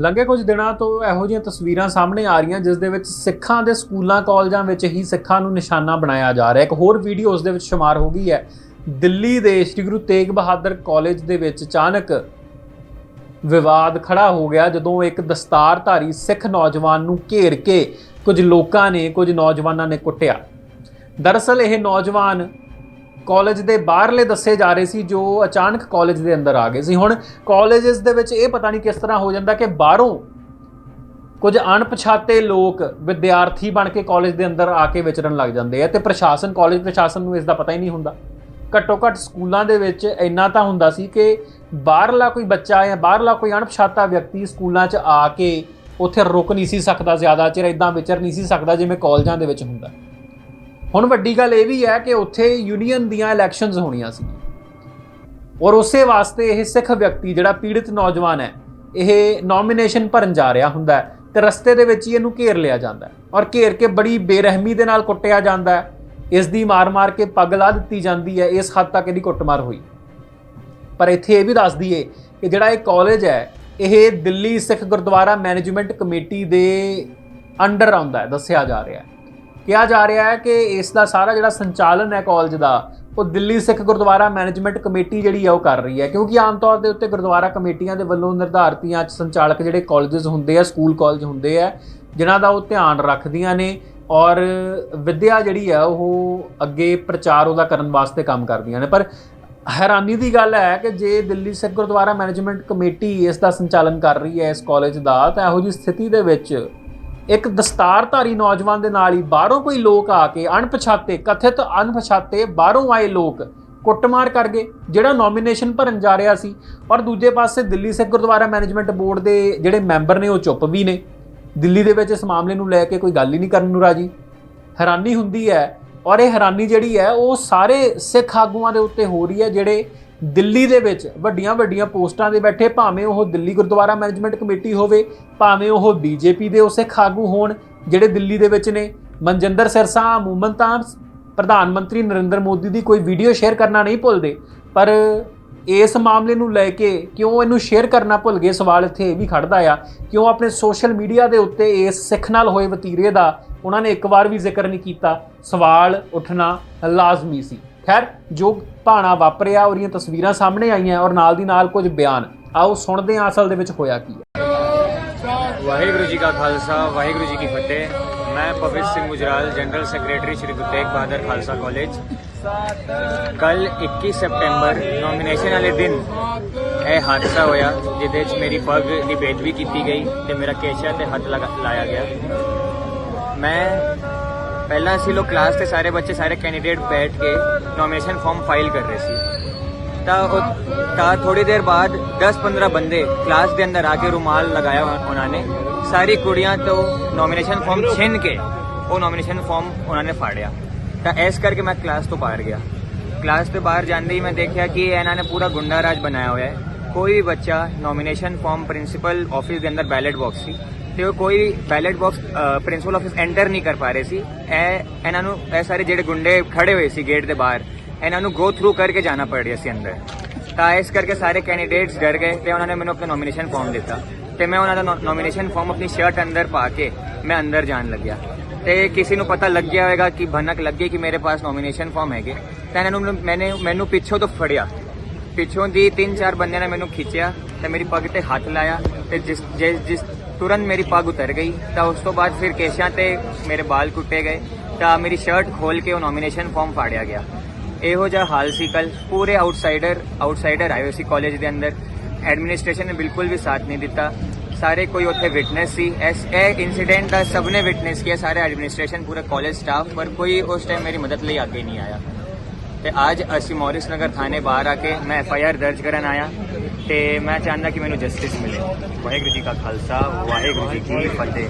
ਲੰਘੇ ਕੁਝ ਦਿਨਾਂ ਤੋਂ ਇਹੋ ਜਿਹੀਆਂ ਤਸਵੀਰਾਂ ਸਾਹਮਣੇ ਆ ਰਹੀਆਂ, ਜਿਸ ਦੇ ਵਿੱਚ ਸਿੱਖਾਂ ਦੇ ਸਕੂਲਾਂ, ਕਾਲਜਾਂ ਵਿੱਚ ਹੀ ਸਿੱਖਾਂ ਨੂੰ ਨਿਸ਼ਾਨਾ ਬਣਾਇਆ ਜਾ ਰਿਹਾ ਇੱਕ ਹੋਰ ਵੀਡੀਓ ਉਸ ਦੇ ਵਿੱਚ ਸ਼ੁਮਾਰ ਹੋ ਗਈ ਹੈ। ਦਿੱਲੀ ਦੇ ਸ੍ਰੀ ਗੁਰੂ ਤੇਗ ਬਹਾਦਰ ਕਾਲਜ ਦੇ ਵਿੱਚ ਅਚਾਨਕ ਵਿਵਾਦ ਖੜਾ ਹੋ ਗਿਆ, ਜਦੋਂ ਇੱਕ ਦਸਤਾਰਧਾਰੀ ਸਿੱਖ ਨੌਜਵਾਨ ਨੂੰ ਘੇਰ ਕੇ ਕੁਝ ਲੋਕਾਂ ਨੇ, ਕੁਝ ਨੌਜਵਾਨਾਂ ਨੇ ਕੁੱਟਿਆ। ਦਰਅਸਲ ਇਹ ਨੌਜਵਾਨ ਕਾਲਜ ਦੇ ਬਾਹਰਲੇ ਦੱਸੇ ਜਾ ਰਹੇ ਸੀ, ਜੋ ਅਚਾਨਕ ਕਾਲਜ ਦੇ ਅੰਦਰ ਆ ਗਏ ਸੀ। ਹੁਣ ਕਾਲਜਸ ਦੇ ਵਿੱਚ ਇਹ ਪਤਾ ਨਹੀਂ ਕਿਸ ਤਰ੍ਹਾਂ ਹੋ ਜਾਂਦਾ ਕਿ ਬਾਹਰੋਂ ਕੁਝ ਅਣਪਛਾਤੇ ਲੋਕ ਵਿਦਿਆਰਥੀ ਬਣ ਕੇ ਕਾਲਜ ਦੇ ਅੰਦਰ ਆ ਕੇ ਵਿਚਰਨ ਲੱਗ ਜਾਂਦੇ ਆ ਤੇ ਪ੍ਰਸ਼ਾਸਨ, ਕਾਲਜ ਪ੍ਰਸ਼ਾਸਨ ਨੂੰ ਇਸ ਦਾ ਪਤਾ ਹੀ ਨਹੀਂ ਹੁੰਦਾ। ਘੱਟੋ ਘੱਟ ਸਕੂਲਾਂ ਦੇ ਵਿੱਚ ਇੰਨਾ ਤਾਂ ਹੁੰਦਾ ਸੀ ਕਿ ਬਾਹਰਲਾ ਕੋਈ ਬੱਚਾ ਜਾਂ ਬਾਹਰਲਾ ਕੋਈ ਅਣਪਛਾਤਾ ਵਿਅਕਤੀ ਸਕੂਲਾਂ 'ਚ ਆ ਕੇ ਉੱਥੇ ਰੁਕ ਨਹੀਂ ਸੀ ਸਕਦਾ, ਜ਼ਿਆਦਾ ਚਿਰ ਇਦਾਂ ਵਿਚਰ ਨਹੀਂ ਸੀ ਸਕਦਾ ਜਿਵੇਂ ਕਾਲਜਾਂ ਦੇ ਵਿੱਚ ਹੁੰਦਾ। ਹੁਣ ਵੱਡੀ ਗੱਲ ਇਹ ਵੀ ਹੈ ਕਿ ਉੱਥੇ ਯੂਨੀਅਨ ਦੀਆਂ ਇਲੈਕਸ਼ਨਸ ਹੋਣੀਆਂ ਸੀ। ਔਰ ਉਸੇ ਵਾਸਤੇ ਇਹ ਸਿੱਖ ਵਿਅਕਤੀ ਜਿਹੜਾ ਪੀੜਿਤ ਨੌਜਵਾਨ ਹੈ, ਇਹ ਨੋਮੀਨੇਸ਼ਨ ਭਰਨ ਜਾ ਰਿਹਾ ਹੁੰਦਾ ਹੈ ਤੇ ਰਸਤੇ ਦੇ ਵਿੱਚ ਹੀ ਇਹਨੂੰ ਘੇਰ ਲਿਆ ਜਾਂਦਾ ਹੈ ਔਰ ਘੇਰ ਕੇ ਬੜੀ ਬੇਰਹਿਮੀ ਦੇ ਨਾਲ ਕੁੱਟਿਆ ਜਾਂਦਾ ਹੈ। ਇਸ ਦੀ ਮਾਰ-ਮਾਰ ਕੇ ਪੱਗ ਲਾ ਦਿੱਤੀ ਜਾਂਦੀ ਹੈ, ਇਸ ਹੱਦ ਤੱਕ ਇਹਦੀ ਕੁੱਟਮਾਰ ਹੋਈ। ਪਰ ਇੱਥੇ ਇਹ ਵੀ ਦੱਸ ਦਈਏ ਕਿ ਜਿਹੜਾ ਇਹ ਕਾਲਜ ਹੈ, ਇਹ ਦਿੱਲੀ ਸਿੱਖ ਗੁਰਦੁਆਰਾ ਮੈਨੇਜਮੈਂਟ ਕਮੇਟੀ ਦੇ ਅੰਡਰ ਆਉਂਦਾ ਹੈ, ਦੱਸਿਆ ਜਾ ਰਿਹਾ ਹੈ। ਕਿਹਾ ਜਾ ਰਿਹਾ ਹੈ ਕਿ ਇਸ ਦਾ ਸਾਰਾ ਜਿਹੜਾ ਸੰਚਾਲਨ ਹੈ ਕਾਲਜ ਦਾ, ਉਹ ਦਿੱਲੀ ਸਿੱਖ ਗੁਰਦੁਆਰਾ ਮੈਨੇਜਮੈਂਟ ਕਮੇਟੀ ਜਿਹੜੀ ਆ ਉਹ ਕਰ ਰਹੀ ਹੈ। ਕਿਉਂਕਿ ਆਮ ਤੌਰ ਦੇ ਉੱਤੇ ਗੁਰਦੁਆਰਾ ਕਮੇਟੀਆਂ ਦੇ ਵੱਲੋਂ ਨਿਰਧਾਰਤੀਆਂ 'ਚ ਸੰਚਾਲਕ ਜਿਹੜੇ ਕਾਲਜਸ ਹੁੰਦੇ ਆ ਸਕੂਲ ਕਾਲਜ ਹੁੰਦੇ ਆ, ਜਿਨ੍ਹਾਂ ਦਾ ਉਹ ਧਿਆਨ ਰੱਖਦੀਆਂ ਨੇ ਔਰ ਵਿਦਿਆ ਜਿਹੜੀ ਹੈ ਉਹ ਅੱਗੇ ਪ੍ਰਚਾਰ ਉਹਦਾ ਕਰਨ ਵਾਸਤੇ ਕੰਮ ਕਰਦੀਆਂ ਨੇ। ਪਰ ਹੈਰਾਨੀ ਦੀ ਗੱਲ ਹੈ ਕਿ ਜੇ ਦਿੱਲੀ ਸਿੱਖ ਗੁਰਦੁਆਰਾ ਮੈਨੇਜਮੈਂਟ ਕਮੇਟੀ ਇਸ ਦਾ ਸੰਚਾਲਨ ਕਰ ਰਹੀ ਹੈ, ਇਸ ਕਾਲਜ ਦਾ, ਤਾਂ ਇਹੋ ਜਿਹੀ ਸਥਿਤੀ ਦੇ ਵਿੱਚ ਇੱਕ ਦਸਤਾਰਧਾਰੀ ਨੌਜਵਾਨ ਦੇ ਨਾਲ ਹੀ ਬਾਹਰੋਂ ਕੋਈ ਲੋਕ ਆ ਕੇ ਅਣਪਛਾਤੇ, ਕਥਿਤ ਅਣਪਛਾਤੇ ਬਾਹਰੋਂ ਆਏ ਲੋਕ ਕੁੱਟਮਾਰ ਕਰ ਗਏ, ਜਿਹੜਾ ਨੋਮੀਨੇਸ਼ਨ ਭਰਨ ਜਾ ਰਿਹਾ ਸੀ। ਔਰ ਦੂਜੇ ਪਾਸੇ ਦਿੱਲੀ ਸਿੱਖ ਗੁਰਦੁਆਰਾ ਮੈਨੇਜਮੈਂਟ ਬੋਰਡ ਦੇ ਜਿਹੜੇ ਮੈਂਬਰ ਨੇ ਉਹ ਚੁੱਪ ਵੀ ਨੇ। ਦਿੱਲੀ ਦੇ ਵਿੱਚ ਇਸ ਮਾਮਲੇ ਨੂੰ ਲੈ ਕੇ ਕੋਈ ਗੱਲ ਹੀ ਨਹੀਂ ਕਰਨ ਨੂੰ ਰਾਜੀ। ਹੈਰਾਨੀ ਹੁੰਦੀ ਹੈ ਔਰ ਇਹ ਹੈਰਾਨੀ ਜਿਹੜੀ ਹੈ ਉਹ ਸਾਰੇ ਸਿੱਖ ਆਗੂਆਂ ਦੇ ਉੱਤੇ ਹੋ ਰਹੀ ਹੈ, ਜਿਹੜੇ ਦਿੱਲੀ ਦੇ ਵਿੱਚ ਵੱਡੀਆਂ ਵੱਡੀਆਂ ਪੋਸਟਾਂ ਦੇ ਬੈਠੇ, ਭਾਵੇਂ ਉਹ ਦਿੱਲੀ ਗੁਰਦੁਆਰਾ ਮੈਨੇਜਮੈਂਟ ਕਮੇਟੀ ਹੋਵੇ, ਭਾਵੇਂ ਉਹ ਬੀਜੇਪੀ ਦੇ ਉਸੇ ਖਾਗੂ ਹੋਣ ਜਿਹੜੇ ਦਿੱਲੀ ਦੇ ਵਿੱਚ ਨੇ। ਮਨਜਿੰਦਰ ਸਿਰਸਾ ਅਮੂਮਨ ਤਾਂ ਪ੍ਰਧਾਨ ਮੰਤਰੀ ਨਰਿੰਦਰ ਮੋਦੀ ਦੀ ਕੋਈ ਵੀਡੀਓ ਸ਼ੇਅਰ ਕਰਨਾ ਨਹੀਂ ਭੁੱਲਦੇ। ਪਰ ਇਸ ਮਾਮਲੇ ਨੂੰ ਲੈ ਕੇ ਕਿਉਂ ਇਹਨੂੰ ਸ਼ੇਅਰ ਕਰਨਾ ਭੁੱਲ ਗਏ? ਸਵਾਲ ਇੱਥੇ ਇਹ ਵੀ ਖੜਦਾ ਆ। ਕਿਉਂ ਆਪਣੇ ਸੋਸ਼ਲ ਮੀਡੀਆ ਦੇ ਉੱਤੇ ਇਸ ਸਿੱਖ ਨਾਲ ਹੋਏ ਵਤੀਰੇ ਦਾ ਉਹਨਾਂ ਨੇ ਇੱਕ ਵਾਰ ਵੀ ਜ਼ਿਕਰ ਨਹੀਂ ਕੀਤਾ? ਸਵਾਲ ਉੱਠਣਾ ਲਾਜ਼ਮੀ ਸੀ। ਖੈਰ, ਜੋ ਭਾਣਾ ਵਾਪਰਿਆ, ਉਹਦੀਆਂ ਤਸਵੀਰਾਂ ਸਾਹਮਣੇ ਆਈਆਂ ਔਰ ਨਾਲ ਦੀ ਨਾਲ ਕੁਝ ਬਿਆਨ। ਆਓ ਸੁਣਦੇ ਹਾਂ ਅਸਲ ਦੇ ਵਿੱਚ ਹੋਇਆ ਕੀ ਹੈ। ਵਾਹਿਗੁਰੂ ਜੀ ਕਾ ਖਾਲਸਾ, ਵਾਹਿਗੁਰੂ ਜੀ ਕੀ ਫਤਿਹ। ਮੈਂ Pavit Singh Gujral general secretary Shri Guru Tegh Bahadur Khalsa college. ਕੱਲ 21 ਸਪਟੈਂਬਰ ਨੋਮੀਨੇਸ਼ਨ ਵਾਲੇ ਦਿਨ ਇਹ ਹਾਦਸਾ ਹੋਇਆ, ਜਿਹਦੇ ਵਿੱਚ ਮੇਰੀ ਪੱਗ ਦੀ ਬੇਦਬੀ ਕੀਤੀ ਗਈ ਤੇ ਮੇਰਾ ਕੇਸ਼ਾ ਤੇ ਹੱਥ ਲਗਾ ਲਾਇਆ ਗਿਆ। ਮੈਂ ਪਹਿਲਾਂ ਅਸੀਂ ਲੋਕ ਕਲਾਸ ਦੇ ਸਾਰੇ ਬੱਚੇ, ਸਾਰੇ ਕੈਂਡੀਡੇਟ ਬੈਠ ਕੇ ਨੋਮੀਨੇਸ਼ਨ ਫਾਰਮ ਫਾਈਲ ਕਰ ਰਹੇ ਸੀ। ਤਾਂ ਉਹ ਤਾਂ ਥੋੜੀ ਦੇਰ ਬਾਅਦ 10-15 ਬੰਦੇ ਕਲਾਸ ਦੇ ਅੰਦਰ ਆ ਕੇ ਰੁਮਾਲ ਲਗਾਇਆ ਉਹਨਾਂ- ਨੇ। ਸਾਰੀ ਕੁੜੀਆਂ ਤੋਂ ਨੋਮੀਨੇਸ਼ਨ ਫਾਰਮ ਛਿਨ ਕੇ ਉਹ ਨੋਮੀਨੇਸ਼ਨ ਫਾਰਮ ਉਹਨਾਂ ਨੇ ਫਾੜਿਆ। ਤਾਂ ਇਸ ਕਰਕੇ ਮੈਂ ਕਲਾਸ ਤੋਂ ਬਾਹਰ ਗਿਆ। ਕਲਾਸ ਤੋਂ ਬਾਹਰ ਜਾਂਦੇ ਹੀ ਮੈਂ ਦੇਖਿਆ ਕਿ ਇਹਨਾਂ ਨੇ ਪੂਰਾ ਗੁੰਡਾ ਰਾਜ ਬਣਾਇਆ ਹੋਇਆ ਹੈ। ਕੋਈ ਵੀ ਬੱਚਾ ਨੋਮੀਨੇਸ਼ਨ ਫਾਰਮ ਪ੍ਰਿੰਸੀਪਲ ਆਫਿਸ ਦੇ ਅੰਦਰ ਬੈਲਟ ਬਾਕਸ ਸੀ। ਤੇ ਉਹ ਕੋਈ ballot box principal office enter ਨਹੀਂ ਕਰ ਪਾ ਰਹੇ ਸੀ। ਇਹ, ਇਹਨਾਂ ਨੂੰ, ਇਹ ਸਾਰੇ ਜਿਹੜੇ ਗੁੰਡੇ ਖੜੇ ਹੋਏ ਸੀ ਗੇਟ ਦੇ ਬਾਹਰ, ਇਹਨਾਂ ਨੂੰ ਗੋ ਥਰੂ ਕਰਕੇ ਜਾਣਾ ਪੜ ਰਿਹਾ ਸੀ ਅੰਦਰ। ਤਾਂ ਇਸ ਕਰਕੇ ਸਾਰੇ ਕੈਂਡੀਡੇਟਸ ਡਰ ਗਏ ਤੇ ਉਹਨਾਂ ਨੇ ਮੈਨੂੰ ਆਪਣਾ ਨੋਮੀਨੇਸ਼ਨ ਫਾਰਮ ਦਿੱਤਾ। ਤੇ ਮੈਂ ਉਹਨਾਂ ਦਾ ਨੋਮੀਨੇਸ਼ਨ ਫਾਰਮ ਆਪਣੀ ਸ਼ਰਟ ਅੰਦਰ ਪਾ ਕੇ ਮੈਂ ਅੰਦਰ ਜਾਣ ਲੱਗਿਆ। ਤੇ ਕਿਸੇ ਨੂੰ ਪਤਾ ਲੱਗ ਗਿਆ ਹੋਵੇਗਾ ਕਿ ਭਨਕ ਲੱਗੇ ਕਿ ਮੇਰੇ ਪਾਸ ਨੋਮੀਨੇਸ਼ਨ ਫਾਰਮ ਹੈਗੇ। ਤਾਂ ਇਹਨਾਂ ਨੂੰ ਮੈंने ਮੈਨੂੰ ਪਿੱਛੋਂ ਤੋਂ ਫੜਿਆ। ਪਿੱਛੋਂ ਦੀ ਤਿੰਨ ਚਾਰ ਬੰਦਿਆਂ ਨੇ ਮੈਨੂੰ ਖਿੱਚਿਆ ਤੇ ਮੇਰੀ ਪੱਗ ਤੇ ਹੱਥ ਲਾਇਆ ਤੇ ਜਿਸ ਜਿਸ ਜਿਸ ਤੁਰੰਤ ਮੇਰੀ ਪੱਗ ਉਤਰ ਗਈ ਤਾਂ ਉਸ ਤੋਂ ਬਾਅਦ ਫਿਰ ਕੇਸ਼ਾਂ ਤੇ ਮੇਰੇ ਵਾਲ ਕੁੱਟੇ ਗਏ ਤਾਂ ਮੇਰੀ ਸ਼ਰਟ ਖੋਲ ਕੇ ਉਹ ਨੋਮੀਨੇਸ਼ਨ ਫਾਰਮ ਫਾੜਿਆ ਗਿਆ ਇਹੋ ਜਿਹਾ ਹਾਲ ਸੀ ਕੱਲ ਪੂਰੇ ਆਊਟਸਾਈਡਰ ਆਊਟਸਾਈਡਰ ਆਏ ਹੋਏ ਸੀ ਕਾਲਜ ਦੇ ਅੰਦਰ ਐਡਮਿਨਿਸਟ੍ਰੇਸ਼ਨ ਨੇ ਬਿਲਕੁਲ ਵੀ ਸਾਥ ਨਹੀਂ ਦਿੱਤਾ ਸਾਰੇ ਕੋਈ ਉੱਥੇ ਵਿਟਨੈਸ ਸੀ ਇਸ ਇਹ ਇਨਸੀਡੈਂਟ ਦਾ ਸਭ ਨੇ ਵਿਟਨੈਸ ਕੀਤਾ ਸਾਰੇ ਐਡਮਿਨਿਸਟ੍ਰੇਸ਼ਨ ਪੂਰਾ ਕਾਲਜ ਸਟਾਫ ਪਰ ਕੋਈ ਉਸ ਟਾਈਮ ਮੇਰੀ ਮਦਦ ਲਈ ਅੱਗੇ ਨਹੀਂ ਆਇਆ ਤੇ ਅੱਜ ਅਸੀਂ ਮੌਰਿਸ ਨਗਰ ਥਾਣੇ ਬਾਹਰ ਆ ਕੇ ਮੈਂ ਐਫ ਆਈ ਆਰ ਦਰਜ ਕਰਨ ਆਇਆ ਤੇ ਮੈਂ ਚਾਹੁੰਦਾ ਕਿ ਮੈਨੂੰ ਜਸਟਿਸ ਮਿਲੇ। ਵਾਹਿਗੁਰੂ ਜੀ ਕਾ ਖਾਲਸਾ, ਵਾਹਿਗੁਰੂ ਜੀ ਕੀ ਫਤਿਹ।